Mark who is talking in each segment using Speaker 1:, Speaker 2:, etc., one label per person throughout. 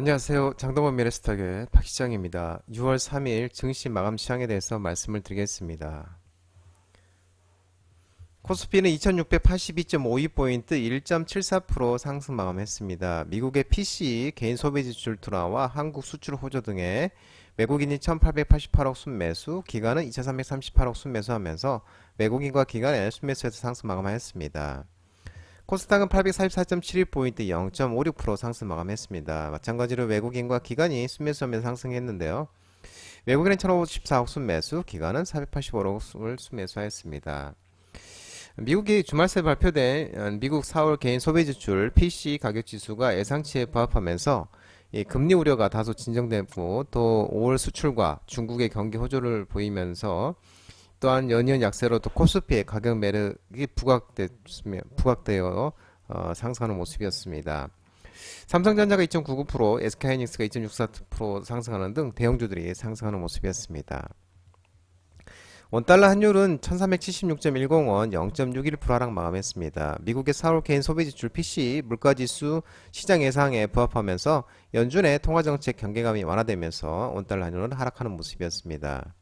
Speaker 1: 안녕하세요. 장동건 미래스탁의 박 시장입니다. 6월 3일 증시 마감 시장에 대해서 말씀을 드리겠습니다. 코스피는 2682.52포인트 1.74% 상승 마감했습니다. 미국의 PC, 개인 소비 지출 둔화와 한국 수출 호조 등의 외국인이 1888억 순매수, 기관은 2338억 순매수하면서 외국인과 기관의 순매수에서 상승 마감하였습니다. 코스닥은 844.71포인트 0.56% 상승 마감했습니다. 마찬가지로 외국인과 기관이 순매수하면서 상승했는데요. 외국인은 1554억 순매수, 기관은 485억을 순매수하였습니다. 미국이 주말새 발표된 어, 미국 4월 개인 소비 지출 PC 가격 지수가 예상치에 부합하면서 이 금리 우려가 다소 진정되고 또 5월 수출과 중국의 경기 호조를 보이면서 또한 연이은 약세로 또 코스피의 가격 매력이 부각됐으며 부각되어 어, 상승하는 모습이었습니다. 삼성전자가 2.99%, SK하이닉스가 2.64% 상승하는 등 대형주들이 상승하는 모습이었습니다. 원달러 환율은 1376.10원 0.61% 하락 마감했습니다. 미국의 4월 개인 소비 지출 PC 물가지수 시장 예상에 부합하면서 연준의 통화정책 경계감이 완화되면서 원달러 환율은 하락하는 모습이었습니다.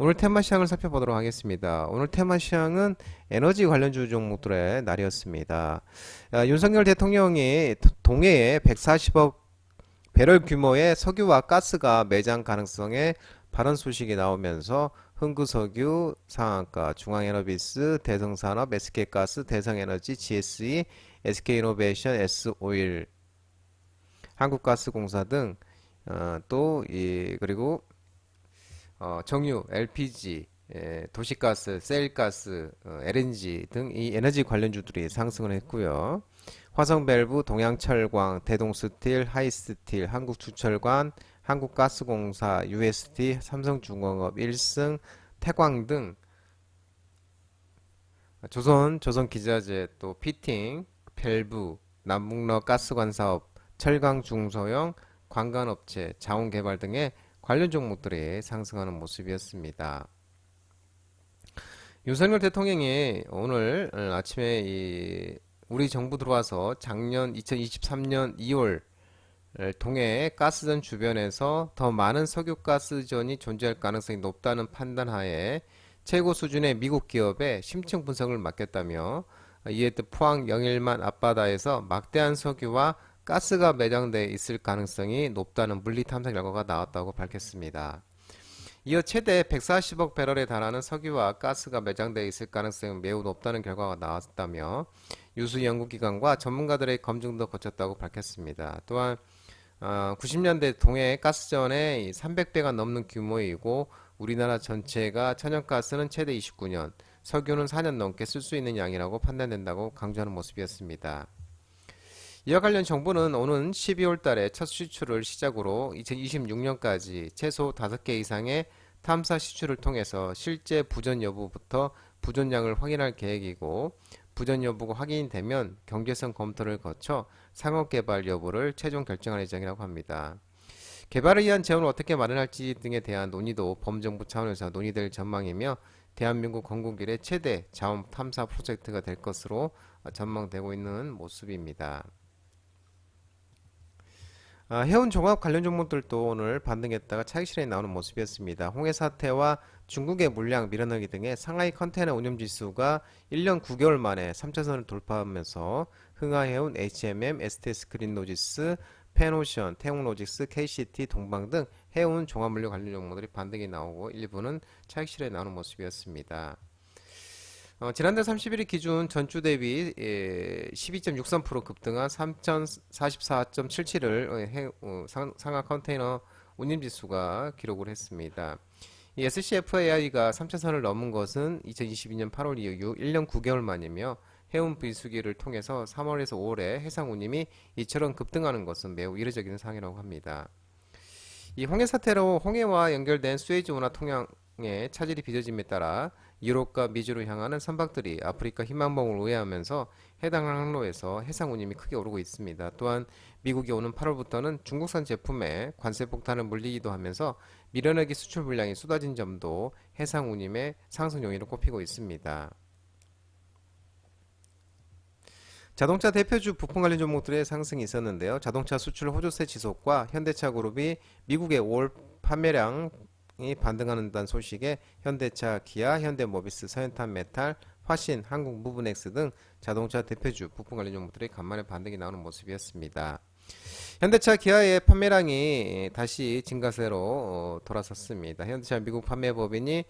Speaker 1: 오늘 테마 시황을 살펴보도록 하겠습니다. 오늘 테마 시황은 에너지 관련주 종목들의 날이었습니다. 아, 윤석열 대통령이 동해에 140억 배럴 규모의 석유와 가스가 매장 가능성에 발언 소식이 나오면서 흥구석유, 상한가, 중앙에너비스, 대성산업, SK가스, 대성에너지, GSE, SK이노베이션, S오일, 한국가스공사 등 어, 또이 그리고 어, 정유, LPG, 예, 도시가스, 셀가스, 어, LNG 등 이 에너지 관련주들이 상승을 했고요. 화성밸브, 동양철광, 대동스틸, 하이스틸, 한국주철관, 한국가스공사, UST, 삼성중공업, 일승, 태광 등 조선, 조선기자재, 또 피팅, 밸브, 남북러 가스관 사업, 철강 중소형, 관광업체, 자원개발 등의 관련 종목들이 상승하는 모습이었습니다. 윤석열 대통령이 오늘 아침에 이 우리 정부 들어와서 작년 2023년 2월 동해 가스전 주변에서 더 많은 석유가스전이 존재할 가능성이 높다는 판단하에 최고 수준의 미국 기업에 심층 분석을 맡겼다며 이에 또 포항 영일만 앞바다에서 막대한 석유와 가스가 매장돼 있을 가능성이 높다는 물리 탐사 결과가 나왔다고 밝혔습니다. 이어 최대 140억 배럴에 달하는 석유와 가스가 매장돼 있을 가능성이 매우 높다는 결과가 나왔다며 유수 연구기관과 전문가들의 검증도 거쳤다고 밝혔습니다. 또한 어, 90년대 동해 가스전에 300배가 넘는 규모이고 우리나라 전체가 천연가스는 최대 29년, 석유는 4년 넘게 쓸 수 있는 양이라고 판단된다고 강조하는 모습이었습니다. 이와 관련 정부는 오는 12월 달에 첫 시출을 시작으로 2026년까지 최소 5개 이상의 탐사 시출을 통해서 실제 부전 여부부터 부전량을 확인할 계획이고 부전 여부가 확인되면 경제성 검토를 거쳐 상업 개발 여부를 최종 결정할 예정이라고 합니다. 개발을 위한 재원을 어떻게 마련할지 등에 대한 논의도 범정부 차원에서 논의될 전망이며 대한민국 건국 이래 최대 자원 탐사 프로젝트가 될 것으로 전망되고 있는 모습입니다. 아, 해운 종합 관련 종목들도 오늘 반등했다가 차익 실현이 나오는 모습이었습니다. 홍해 사태와 중국의 물량 밀어넣기 등의 상하이 컨테이너 운임 지수가 1년 9개월 만에 3차선을 돌파하면서 흥하해운, HMM, STS 그린로지스, 페노션, 태웅로직스, KCT, 동방 등 해운 종합물류 관련 종목들이 반등이 나오고 일부는 차익 실현이 나오는 모습이었습니다. 어, 지난달 31일 기준 전주 대비 예, 12.63% 급등한 3,044.77을 어, 상, 상하 컨테이너 운임 지수가 기록을 했습니다. 이 SCFAI가 3차선을 넘은 것은 2022년 8월 이후 1년 9개월 만이며 해운 비수기를 통해서 3월에서 5월에 해상 운임이 이처럼 급등하는 것은 매우 이례적인 상황이라고 합니다. 이 홍해 사태로 홍해와 연결된 수에즈 운하 통양의 차질이 빚어짐에 따라 유럽과 미주로 향하는 선박들이 아프리카 희망봉을 우회하면서 해당 항로에서 해상 운임이 크게 오르고 있습니다. 또한 미국이 오는 8월부터는 중국산 제품에 관세 폭탄을 물리기도 하면서 밀어내기 수출 물량이 쏟아진 점도 해상 운임의 상승 요인으로 꼽히고 있습니다. 자동차 대표주 부품 관련 종목들의 상승이 있었는데요. 자동차 수출 호조세 지속과 현대차 그룹이 미국의 5월 판매량 이 반등하는다는 소식에 현대차, 기아, 현대모비스, 서현탄 메탈, 화신, 한국 무브넥스 등 자동차 대표주 부품 관련 종목들이 간만에 반등이 나오는 모습이었습니다. 현대차 기아의 판매량이 다시 증가세로 어, 돌아섰습니다. 현대차 미국 판매법인이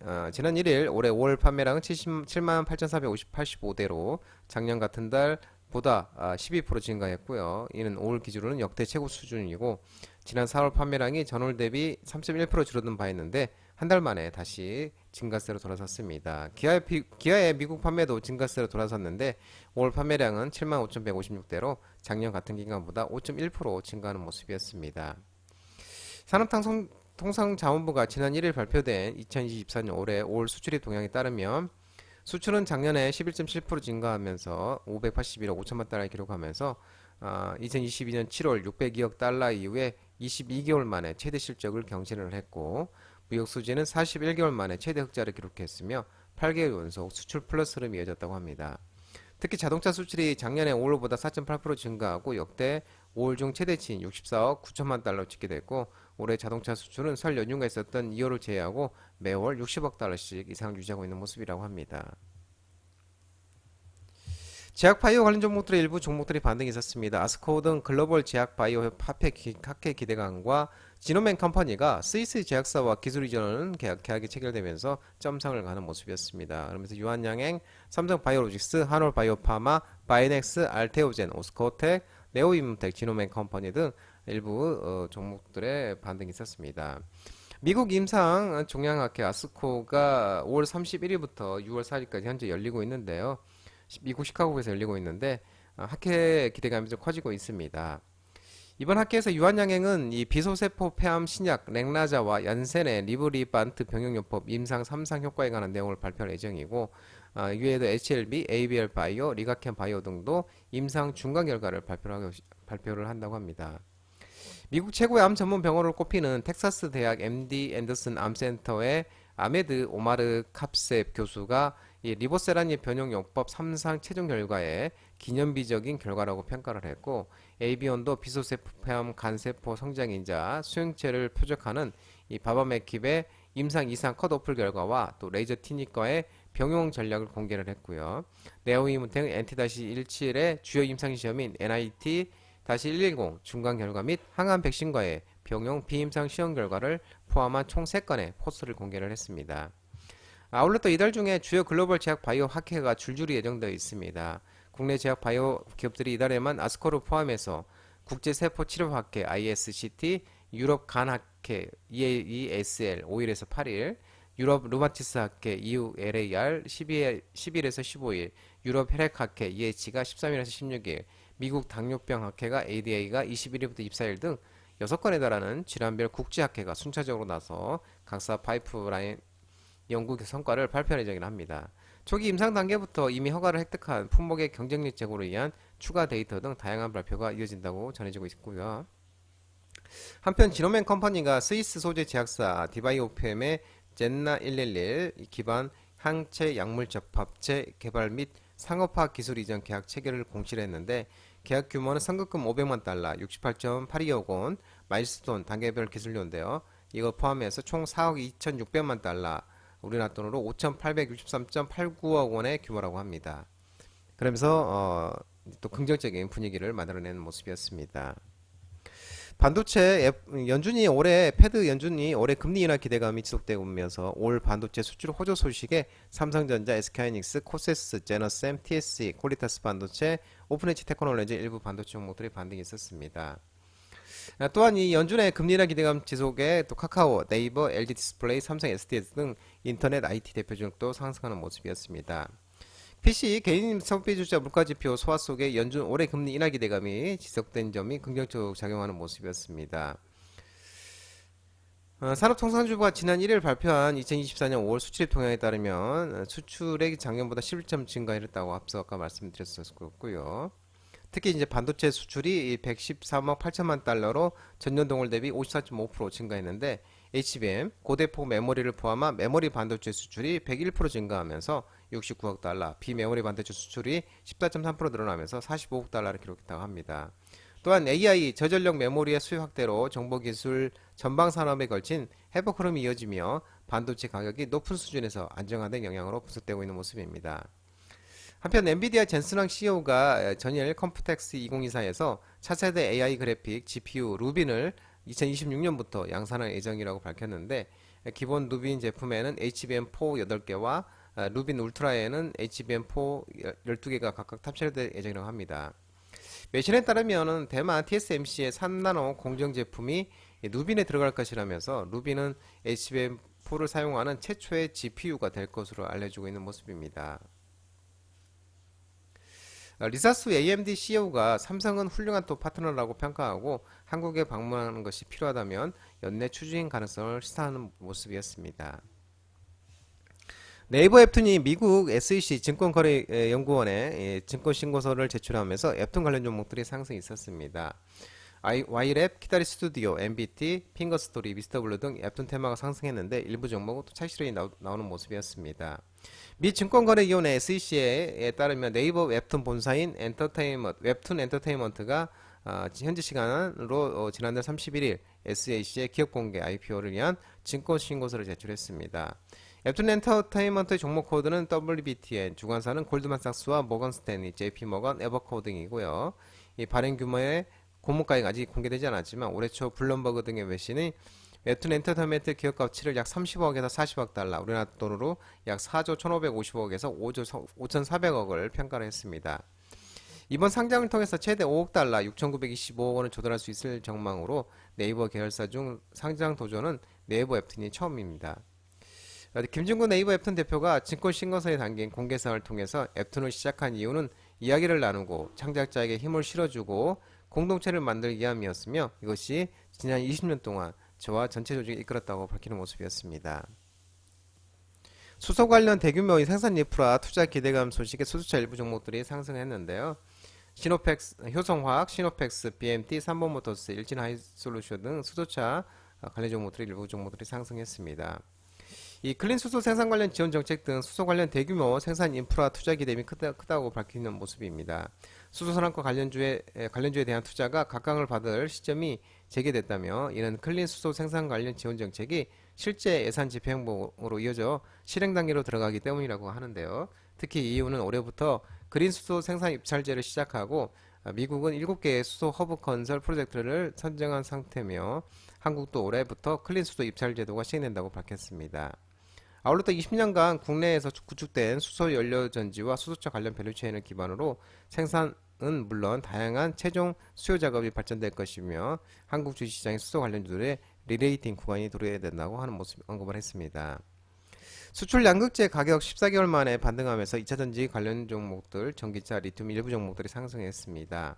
Speaker 1: 어, 지난 1일 올해 5월 판매량은 77만 8,485대로 작년 같은 달 보다 아, 12% 증가했고요. 이는 5월 기준으로는 역대 최고 수준이고 지난 4월 판매량이 전월 대비 3.1% 줄어든 바 있는데 한 달 만에 다시 증가세로 돌아섰습니다. 기아의, 비- 기아의 미국 판매도 증가세로 돌아섰는데 5월 판매량은 7만 5,156대로 작년 같은 기간보다 5.1% 증가하는 모습이었습니다. 산업통상 통상자원부가 지난 1일 발표된 2024년 올해 5월 수출입 동향에 따르면 수출은 작년에 11.7% 증가하면서 581억 5천만 달러를 기록하면서 아, 2022년 7월 602억 달러 이후에 22개월 만에 최대 실적을 경신을 했고 무역 수지는 41개월 만에 최대 흑자를 기록했으며 8개월 연속 수출 플러스 흐름이 이어졌다고 합니다. 특히 자동차 수출이 작년에 5월보다 4.8% 증가하고 역대 5월 중 최대치인 64억 9천만 달러 집계됐고 올해 자동차 수출은 설 연휴가 있었던 2월을 제외하고 매월 60억 달러씩 이상 유지하고 있는 모습이라고 합니다. 제약 바이오 관련 종목들의 일부 종목들이 반등이 있었습니다. 아스코 등 글로벌 제약 바이오 화폐 기- 학회 기대감과 지노맨 컴퍼니가 스위스 제약사와 기술 이전은 계약, 계약이 체결되면서 점상을 가는 모습이었습니다. 그러면서 유한양행, 삼성 바이오로직스, 한올 바이오파마, 바이넥스, 알테오젠, 오스코텍, 네오임텍, 지노맨 컴퍼니 등 일부 어, 종목들의 반등이 있었습니다. 미국 임상 종양학회 아스코가 5월 31일부터 6월 4일까지 현재 열리고 있는데요. 시- 미국 시카고에서 열리고 있는데 아, 학회 기대감이 좀 커지고 있습니다. 이번 학회에서 유한양행은 이 비소세포 폐암 신약 렉나자와 얀센의 리브리반트 병용요법 임상 3상 효과에 관한 내용을 발표할 예정이고 아, 이외에도 HLB, ABL 바이오, 리가켄 바이오 등도 임상 중간 결과를 발표를, 하고, 발표를 한다고 합니다. 미국 최고의 암 전문 병원으로 꼽히는 텍사스 대학 MD 앤더슨 암센터의 아메드 오마르 캅셉 교수가 이 리보세라니 변형요법 3상 최종 결과에 기념비적인 결과라고 평가를 했고 AB온도 비소세포폐암 간세포 성장인자 수용체를 표적하는 이 바바메킵의 임상 2상 컷오플 결과와 또 레이저 티니과의 병용 전략을 공개를 했고요. 네오이문텍 NT-17의 주요 임상 시험인 NIT-110 중간 결과 및 항암 백신과의 병용 비임상 시험 결과를 포함한 총 3건의 포스를 공개를 했습니다. 아울러 또 이달 중에 주요 글로벌 제약 바이오 학회가 줄줄이 예정되어 있습니다. 국내 제약 바이오 기업들이 이달에만 아스코를 포함해서 국제 세포 치료 학회 ISCT, 유럽 간 학회 EASL 5일에서 8일, 유럽 루마티스 학회 EULAR 12일, 10일에서 15일, 유럽 혈액 학회 EH가 13일에서 16일, 미국 당뇨병 학회가 ADA가 21일부터 24일 등 6건에 달하는 질환별 국제 학회가 순차적으로 나서 각사 파이프라인 연구 성과를 발표할 예정이라 합니다. 초기 임상 단계부터 이미 허가를 획득한 품목의 경쟁력 제고를 위한 추가 데이터 등 다양한 발표가 이어진다고 전해지고 있고요. 한편 지노맨 컴퍼니가 스위스 소재 제약사 디바이오팸의 젠나 111 기반 항체 약물 접합체 개발 및 상업화 기술 이전 계약 체결을 공시를 했는데 계약 규모는 선급금 500만 달러, 68.82억 원, 마일스톤 단계별 기술료인데요. 이거 포함해서 총 4억 2,600만 달러, 우리나라 돈으로 5,863.89억 원의 규모라고 합니다. 그러면서 어, 또 긍정적인 분위기를 만들어내는 모습이었습니다. 반도체 앱- 연준이 올해 패드 연준이 올해 금리 인하 기대감이 지속되고 오면서 올 반도체 수출 호조 소식에 삼성전자, SK하이닉스, 코세스, 제너셈, TSC, 콜리타스 반도체, 오픈엣지 테크놀로지 일부 반도체 종목들이 반등이 있었습니다. 아, 또한 이 연준의 금리 인하 기대감 지속에 또 카카오, 네이버, LG 디스플레이, 삼성 SDS 등 인터넷 IT 대표적도 상승하는 모습이었습니다. PC 개인 소비주자 물가지표 소화 속에 연준 올해 금리 인하 기대감이 지속된 점이 긍정적으로 작용하는 모습이었습니다. 어, 산업통상주부가 지난 1일 발표한 2024년 5월 수출입 동향에 따르면 어, 수출액이 작년보다 11점 증가했다고 앞서 아까 말씀드렸었고요. 특히 이제 반도체 수출이 113억 8천만 달러로 전년 동월 대비 54.5% 증가했는데 HBM, 고대폭 메모리를 포함한 메모리 반도체 수출이 101% 증가하면서 69억 달러, 비메모리 반도체 수출이 14.3% 늘어나면서 45억 달러를 기록했다고 합니다. 또한 AI 저전력 메모리의 수요 확대로 정보기술 전방 산업에 걸친 회복 흐름이 이어지며 반도체 가격이 높은 수준에서 안정화된 영향으로 분석되고 있는 모습입니다. 한편 엔비디아 젠슨왕 CEO가 전일 컴퓨텍스 2024에서 차세대 AI 그래픽 GPU 루빈을 2026년부터 양산할 예정이라고 밝혔는데 기본 루빈 제품에는 HBM4 8개와 루빈 울트라에는 HBM4 12개가 각각 탑재될 예정이라고 합니다. 매신에 따르면 대만 TSMC의 3나노 공정 제품이 루빈에 들어갈 것이라면서 루빈은 HBM4를 사용하는 최초의 GPU가 될 것으로 알려지고 있는 모습입니다. 리사스 AMD CEO가 삼성은 훌륭한 또 파트너라고 평가하고 한국에 방문하는 것이 필요하다면 연내 추진 가능성을 시사하는 모습이었습니다. 네이버 웹툰이 미국 SEC 증권거래연구원에 증권신고서를 제출하면서 웹툰 관련 종목들이 상승이 있었습니다. 와이랩, 키다리 스튜디오, MBT, 핑거스토리, 미스터블루 등 웹툰 테마가 상승했는데 일부 종목은 또 차익실현이 나오 는 모습이었습니다. 미 증권거래위원회 SEC에 따르면 네이버 웹툰 본사인 엔터테인먼트, 웹툰 엔터테인먼트가 어, 현지 시간으로 어, 지난달 31일 SEC의 기업 공개 IPO를 위한 증권 신고서를 제출했습니다. 웹툰 엔터테인먼트의 종목 코드는 WBTN, 주관사는 골드만삭스와 모건스탠리, JP모건, 에버코어 등이고요. 이 발행 규모의 공모가액 아직 공개되지 않았지만 올해 초 블룸버그 등의 외신이 웹툰 엔터테인먼트 기업 가치를 약 30억에서 40억 달러, 우리나라 돈으로 약 4조 1,550억에서 5조 5,400억을 평가를 했습니다. 이번 상장을 통해서 최대 5억 달러, 6,925억 원을 조달할 수 있을 전망으로 네이버 계열사 중 상장 도전은 네이버 웹툰이 처음입니다. 김준구 네이버 웹툰 대표가 증권 신고서에 담긴 공개사를 통해서 웹툰을 시작한 이유는 이야기를 나누고 창작자에게 힘을 실어주고 공동체를 만들기 위함이었으며 이것이 지난 20년 동안 저와 전체 조직을 이끌었다고 밝히는 모습이었습니다. 수소 관련 대규모 생산 인프라 투자 기대감 소식에 수소차 일부 종목들이 상승했는데요. 시노펙스, 효성화학, 시노펙스, BMT, 삼본모터스, 일진하이솔루션 등 수소차 관련 종목들이 일부 종목들이 상승했습니다. 이 클린 수소 생산 관련 지원 정책 등 수소 관련 대규모 생산 인프라 투자 기대감이 크다, 크다 고 밝히는 모습입니다. 수소 산업과 관련주에 관련주에 대한 투자가 각광을 받을 시점이 재개됐다며 이는 클린 수소 생산 관련 지원 정책이 실제 예산 집행 행보로 이어져 실행 단계로 들어가기 때문이라고 하는데요. 특히 EU는 올해부터 그린 수소 생산 입찰제를 시작하고 미국은 7개의 수소 허브 건설 프로젝트를 선정한 상태며 한국도 올해부터 클린 수소 입찰 제도가 시행된다고 밝혔습니다. 아울러 또 20년간 국내에서 구축된 수소 연료 전지와 수소차 관련 밸류체인을 기반으로 생산은 물론 다양한 최종 수요 작업이 발전될 것이며 한국 주식시장의 수소 관련 주들의 리레이팅 구간이 도래해야 된다고 하는 모습 언급을 했습니다. 수출 양극재 가격 14개월 만에 반등하면서 2차 전지 관련 종목들, 전기차, 리튬 일부 종목들이 상승했습니다.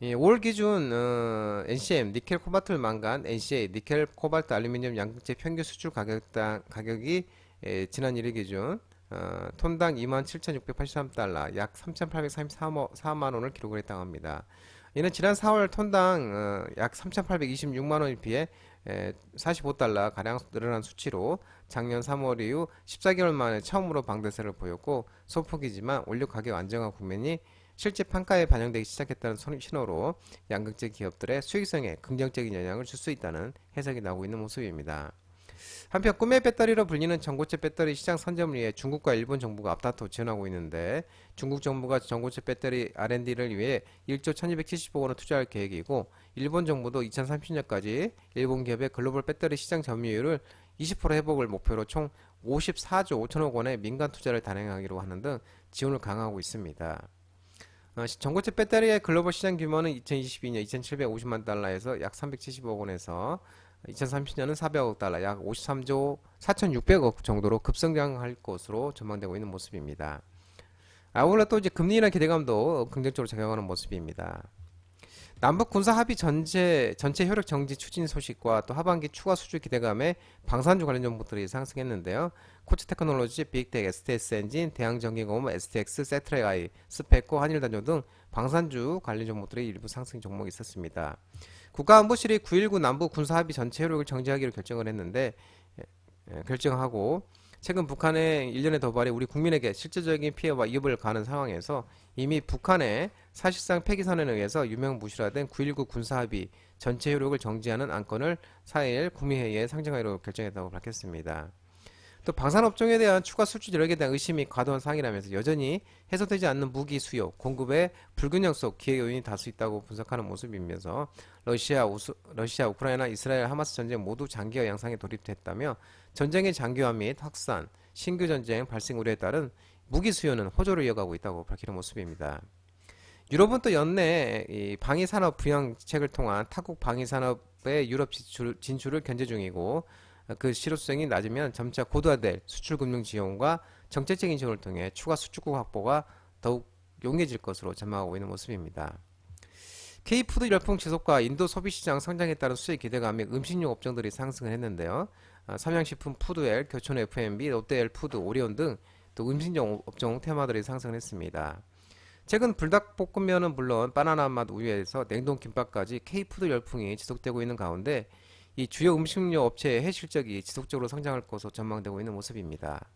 Speaker 1: 예, 올 기준 어, NCM 니켈 코발트 망간 NCA 니켈 코발트 알루미늄 양극재 평균 수출 가격당 가격이 예, 지난 1일 기준 어, 톤당 27,683달러 약 3,834만 원을 기록을 했다고 합니다. 이는 지난 4월 톤당 어, 약 3,826만 원에 비해 에, 45달러 가량 늘어난 수치로 작년 3월 이후 14개월 만에 처음으로 방대세를 보였고 소폭이지만 원료 가격 안정화 국면이 실제 판가에 반영되기 시작했다는 신호로 양극재 기업들의 수익성에 긍정적인 영향을 줄 수 있다는 해석이 나오고 있는 모습입니다. 한편 꿈의 배터리로 불리는 전고체 배터리 시장 선점을 위해 중국과 일본 정부가 앞다퉈 지원하고 있는데 중국 정부가 전고체 배터리 R&D를 위해 1조 1270억 원을 투자할 계획이고 일본 정부도 2030년까지 일본 기업의 글로벌 배터리 시장 점유율을 20% 회복을 목표로 총 54조 5천억 원의 민간 투자를 단행하기로 하는 등 지원을 강화하고 있습니다. 어, 전고체 배터리의 글로벌 시장 규모는 2022년 2,750만 달러에서 약 370억 원에서 2030년은 400억 달러, 약 53조 4,600억 정도로 급성장할 것으로 전망되고 있는 모습입니다. 아울러 또 이제 금리나 기대감도 긍정적으로 작용하는 모습입니다. 남북 군사 합의 전체 전체 효력 정지 추진 소식과 또 하반기 추가 수주 기대감에 방산주 관련 정보들이 상승했는데요. 코치 테크놀로지, 빅텍, STS 엔진, 대양전기공업, STX, 세트렉 아이, 스페코, 한일단조 등 방산주 관련 정보들이 일부 상승 종목이 있었습니다. 국가안보실이 9.19 남북 군사 합의 전체 효력을 정지하기로 결정을 했는데 예, 예, 결정하고 최근 북한의 일련의 도발이 우리 국민에게 실질적인 피해와 이업을 가는 상황에서 이미 북한의 사실상 폐기 선언에 의해서 유명 무실화된 9.19 군사합의 전체 효력을 정지하는 안건을 4일 국민회의에 상정하기로 결정했다고 밝혔습니다. 또 방산업종에 대한 추가 수출 여력에 대한 의심이 과도한 상황이라면서 여전히 해소되지 않는 무기 수요, 공급의 불균형 속 기회 요인이 다수 있다고 분석하는 모습이면서 러시아, 우수, 러시아, 우크라이나, 이스라엘, 하마스 전쟁 모두 장기화 양상에 돌입됐다며 전쟁의 장기화 및 확산, 신규 전쟁 발생 우려에 따른 무기 수요는 호조를 이어가고 있다고 밝히는 모습입니다. 유럽은 또 연내 이 방위 산업 부양책을 통한 타국 방위 산업의 유럽 진출, 진출 을 견제 중이고 그 실효성이 낮으면 점차 고도화될 수출 금융 지원과 정책적인 지원을 통해 추가 수출국 확보가 더욱 용이해질 것으로 전망하고 있는 모습입니다. K푸드 열풍 지속과 인도 소비시장 성장에 따른 수익 기대감에 음식료 업종들이 상승을 했는데요. 아, 삼양식품, 푸드웰, 교촌 F&B, 롯데엘 푸드, 오리온 등 또 음식료 업종 테마들이 상승했습니다. 최근 불닭볶음면은 물론 바나나 맛 우유에서 냉동 김밥까지 K푸드 열풍이 지속되고 있는 가운데 이 주요 음식료 업체의 해 실적이 지속적으로 성장할 것으로 전망되고 있는 모습입니다.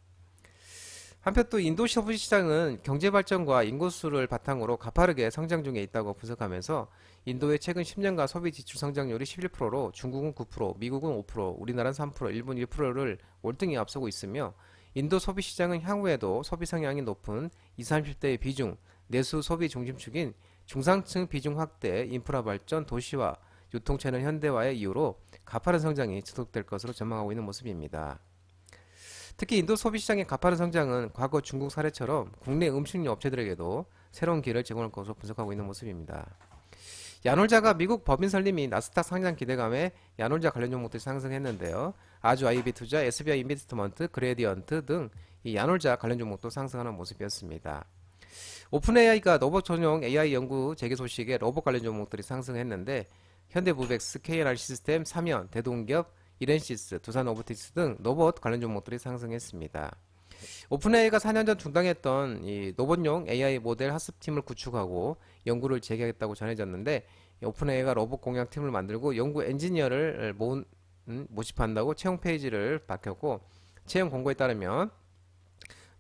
Speaker 1: 한편 또 인도 소비 시장은 경제 발전과 인구수를 바탕으로 가파르게 성장 중에 있다고 분석하면서 인도의 최근 10년간 소비 지출 성장률이 11%로 중국은 9%, 미국은 5%, 우리나라는 3%, 일본 1%를 월등히 앞서고 있으며 인도 소비 시장은 향후에도 소비 성향이 높은 20, 30대의 비중, 내수 소비 중심축인 중상층 비중 확대, 인프라 발전, 도시화, 유통 채널 현대화의 이유로 가파른 성장이 지속될 것으로 전망하고 있는 모습입니다. 특히 인도 소비 시장의 가파른 성장은 과거 중국 사례처럼 국내 음식료 업체들에게도 새로운 기회를 제공할 것으로 분석하고 있는 모습입니다. 야놀자가 미국 법인 설립 및 나스닥 상장 기대감에 야놀자 관련 종목들이 상승했는데요. 아주 아이비 투자, SBI 인베스트먼트, 그레디언트 등 이 야놀자 관련 종목도 상승하는 모습이었습니다. 오픈AI가 로봇 전용 AI 연구 재개 소식에 로봇 관련 종목들이 상승했는데 현대무벡스, KNR 시스템, 삼연, 대동기업, 이렌시스, 두산 오브티스 등 로봇 관련 종목들이 상승했습니다. 오픈AI가 4년 전 중단했던 이 로봇용 AI 모델 학습팀을 구축하고 연구를 재개하겠다고 전해졌는데 오픈AI가 로봇 공략 팀을 만들고 연구 엔지니어를 모, 음, 모집한다고 채용 페이지를 밝혔고 채용 공고에 따르면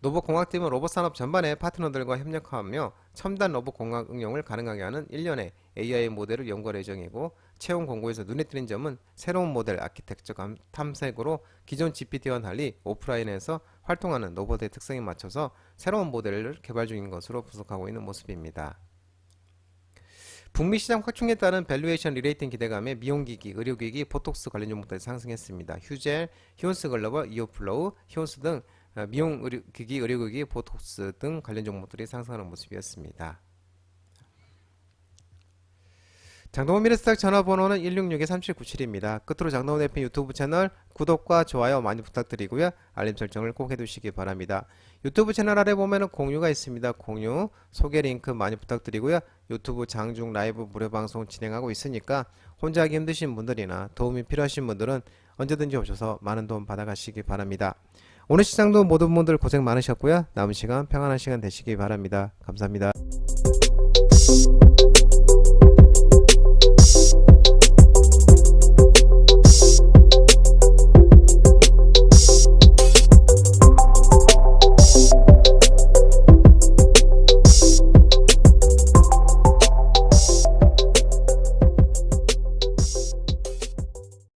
Speaker 1: 로봇 공학팀은 로봇 산업 전반의 파트너들과 협력하며 첨단 로봇 공학 응용을 가능하게 하는 1년의 AI 모델을 연구할 예정이고 채용 공고에서 눈에 띄는 점은 새로운 모델 아키텍처 감- 탐색으로 기존 GPT와 달리 오프라인에서 활동하는 로봇의 특성에 맞춰서 새로운 모델을 개발 중인 것으로 분석하고 있는 모습입니다. 북미 시장 확충에 따른 밸류에이션 리레이팅 기대감에 미용기기, 의료기기, 보톡스 관련 종목들이 상승했습니다. 휴젤, 히온스 글로벌, 이오플로우, 히온스 등 어, 미용 의료기기, 의료기기, 보톡스 등 관련 종목들이 상승하는 모습이었습니다. 장동원 미래스탁 전화번호는 166-3797입니다. 끝으로 장동원 대표 유튜브 채널 구독과 좋아요 많이 부탁드리고요. 알림 설정을 꼭 해두시기 바랍니다. 유튜브 채널 아래 보면 공유가 있습니다. 공유, 소개 링크 많이 부탁드리고요. 유튜브 장중 라이브 무료 방송 진행하고 있으니까 혼자 하기 힘드신 분들이나 도움이 필요하신 분들은 언제든지 오셔서 많은 도움 받아가시기 바랍니다. 오늘 시장도 모든 분들 고생 많으셨고요. 남은 시간 평안한 시간 되시기 바랍니다. 감사합니다.